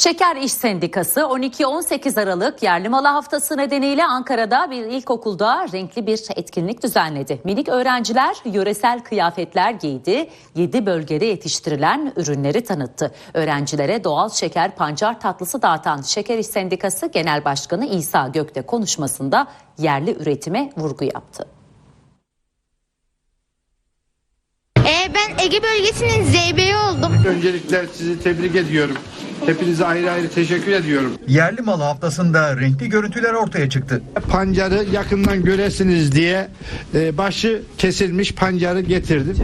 Şeker İş Sendikası 12-18 Aralık yerli malı haftası nedeniyle Ankara'da bir ilkokulda renkli bir etkinlik düzenledi. Minik öğrenciler yöresel kıyafetler giydi, 7 bölgede yetiştirilen ürünleri tanıttı. Öğrencilere doğal şeker pancar tatlısı dağıtan Şeker İş Sendikası Genel Başkanı İsa Gökte konuşmasında yerli üretime vurgu yaptı. Ee, ben Ege bölgesinin zeybeği oldum. Öncelikle sizi tebrik ediyorum. Hepinize ayrı ayrı teşekkür ediyorum. Yerli malı haftasında renkli görüntüler ortaya çıktı. Pancarı yakından göresiniz diye e, başı kesilmiş pancarı getirdim.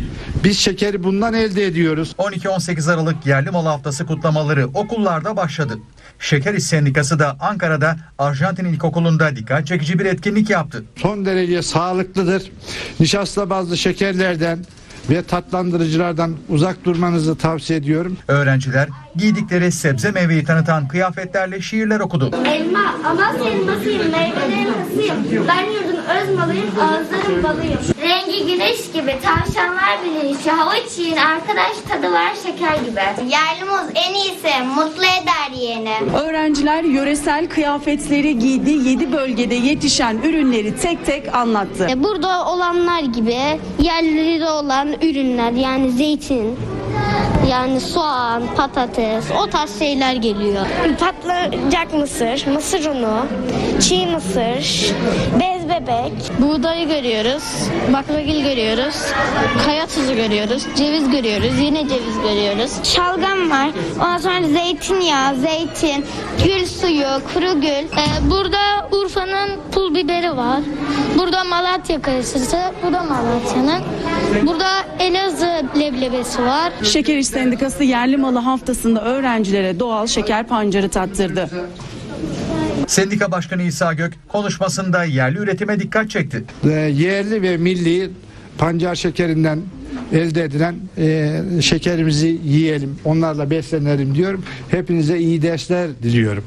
Biz şekeri bundan elde ediyoruz. 12-18 Aralık Yerli Malı Haftası kutlamaları okullarda başladı. Şeker İş Sendikası da Ankara'da Arjantin İlkokulu'nda dikkat çekici bir etkinlik yaptı. Son derece sağlıklıdır. Nişasta bazlı şekerlerden ve tatlandırıcılardan uzak durmanızı tavsiye ediyorum. Öğrenciler giydikleri sebze meyveyi tanıtan kıyafetlerle şiirler okudu. Elma, Amasya elmasıyım, meyvelerin hısıyım. Ben yurdun öz malıyım, ağızların balıyım. Rengi güneş gibi, tavşanlar bilir işi. Havuç yiyin, arkadaş tadı var şeker gibi. Yerli muz en iyisi, mutlu eder yeğeni. Öğrenciler yöresel kıyafetleri giydi, 7 bölgede yetişen ürünleri tek tek anlattı. E, Burada olanlar gibi yerlerde olan ürünler yani zeytin, yani soğan, patates o tarz şeyler geliyor. Patlayacak mısır, mısır unu, çiğ mısır, bebek. Buğdayı görüyoruz, baklagil görüyoruz, kaya tuzu görüyoruz, ceviz görüyoruz, yine ceviz görüyoruz. Şalgam var. Ondan sonra zeytinyağı, zeytin, gül suyu, kuru gül. Ee, burada Urfa'nın pul biberi var. Burada Malatya kayısısı, bu da Malatya'nın. Burada Elazığ leblebisi var. Şeker İş Sendikası yerli malı haftasında öğrencilere doğal şeker pancarı tattırdı. Sendika Başkanı İsa Gök konuşmasında yerli üretime dikkat çekti. E, yerli ve milli pancar şekerinden elde edilen e, şekerimizi yiyelim, onlarla beslenelim diyorum. Hepinize iyi dersler diliyorum.